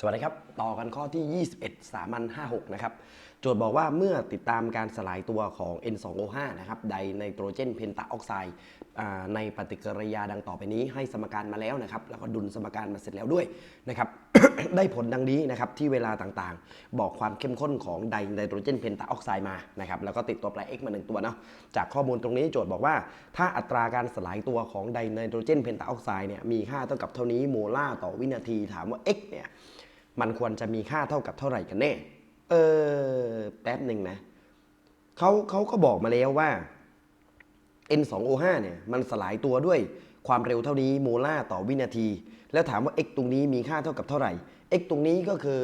สวัสดีครับ ต่อกันข้อที่ 21 สามัญ56 นะครับ โจทย์บอกว่าเมื่อติดตามการสลายตัวของ N2O5 นะครับไดไนโตรเจนเพนตาออกไซด์ในปฏิกิริยาดังต่อไปนี้ให้สมการมาแล้วนะครับ แล้วก็ดุลสมการมาเสร็จแล้วด้วยนะครับ ได้ผลดังนี้นะครับที่เวลาต่างๆ บอกความเข้มข้นของไดไนโตรเจนเพนตาออกไซด์มานะครับแล้วก็ติดตัวแปร x มาหนึ่งตัวเนาะจากข้อมูลตรงนี้โจทย์บอกว่า ถ้าอัตราการสลายตัวของไดไนโตรเจนเพนตาออกไซด์เนี่ยมีค่าเท่ากับเท่านี้โมลาร์ต่อวินาทีถามว่า x เนี่ย มันควรจะมีค่าเท่ากับเท่าไหร่กันแน่ เออ แป๊บหนึ่งนะเขาเขาก็บอกมาแล้วว่า N2O5 เนี่ยมันสลายตัวด้วยความเร็วเท่านี้โมล่าต่อวินาที แล้วถามว่า x ตรงนี้มีค่าเท่ากับเท่าไหร่ x ตรงนี้ก็คือ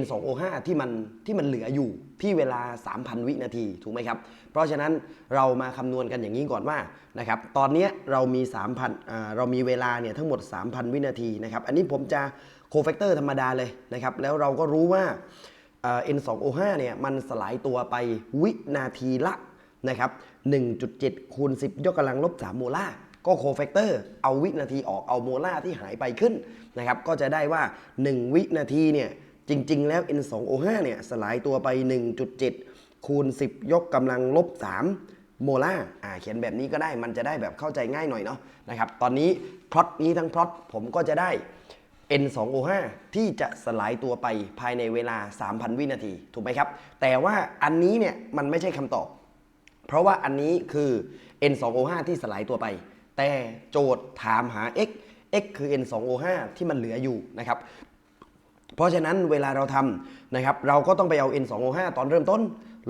N2O5 ที่มันที่มันเหลืออยู่ที่เวลา 3,000 วินาทีถูกไหมครับ เพราะฉะนั้นเรามาคำนวณกันอย่างนี้ก่อนว่านะครับตอนเนี้ยเรามี 3,000อ่าเรามีเวลาเนี่ยทั้งหมด 3,000 วินาทีนะครับอันนี้ผมจะโคแฟกเตอร์ธรรมดาเลยนะครับแล้วเราก็รู้ว่าเออ N2O5 เนี่ยมันสลายตัวไปวินาทีละนะครับ1.7คูณ10 ยกกำลังลบ 3 โมลาร์ก็โคแฟกเตอร์เอาวินาทีออกเอาโมลาร์ที่หายไปขึ้นนะครับก็จะได้ว่า 1 วินาทีเนี่ย จริง ๆ แล้ว N2O5 เนี่ยสลายตัวไป 1.7 คูณ 10 ยกกำลังลบ 3 โมลาร์อ่าเขียนแบบนี้ก็ได้มันจะได้แบบเข้าใจง่ายหน่อยเนาะนะครับตอนนี้พล็อตนี้ทั้งพล็อตผมก็จะได้ N2O5 ที่จะสลายตัวไปภายในเวลา 3,000 วินาที ถูกไหมครับ แต่ว่าอันนี้เนี่ยมันไม่ใช่คำตอบ เพราะว่าอันนี้คือ N2O5 ที่สลายตัวไป แต่โจทย์ถามหา x x คือ N2O5 ที่มันเหลืออยู่นะครับ เพราะฉะนั้นเวลาเราทำนะครับเราก็ต้องไปเอา N2O5 ตอนเริ่มต้น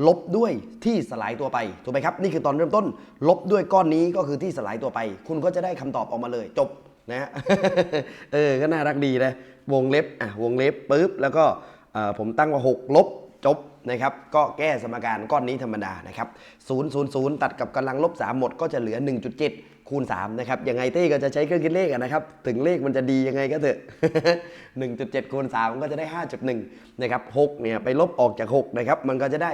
ลบด้วยที่สลายตัวไปถูกไหมครับนี่คือตอนเริ่มต้น ลบด้วยก้อนนี้ก็คือที่สลายตัวไป คุณก็จะได้คำตอบออกมาเลยจบนะฮะเออก็น่ารักดีนะวงเล็บอะวงเล็บปุ๊บแล้วก็ผมตั้งว่า 6 ลบ จบนะครับก็แก้สมการก้อนนี้ธรรมดานะครับ0 0 0 ตัดกับกำลังลบ 3 หมดก็จะเหลือ 1.7 คูณ3นะครับยังไงเต้ก็จะใช้เครื่องคิดเลขนะครับถึงเลขมันจะดียังไงก็เถอะ 1.7 คูณ3ก็จะได้ 5.1 นะครับ6เนี่ยไปลบออกจาก6นะครับมันก็จะได้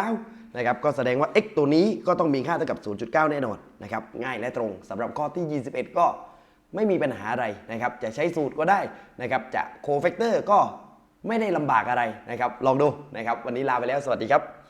0.9 นะครับก็แสดงว่า x ตัวนี้ก็ต้องมีค่าเท่ากับ 0.9 แน่นอนนะครับง่ายและตรงสำหรับข้อที่ 21 ก็ไม่มีปัญหาอะไรนะครับจะใช้สูตรก็ได้นะครับจะโคแฟกเตอร์ก็ ไม่ได้ลำบากอะไรนะครับ ลองดูนะครับ วันนี้ลาไปแล้วสวัสดีครับ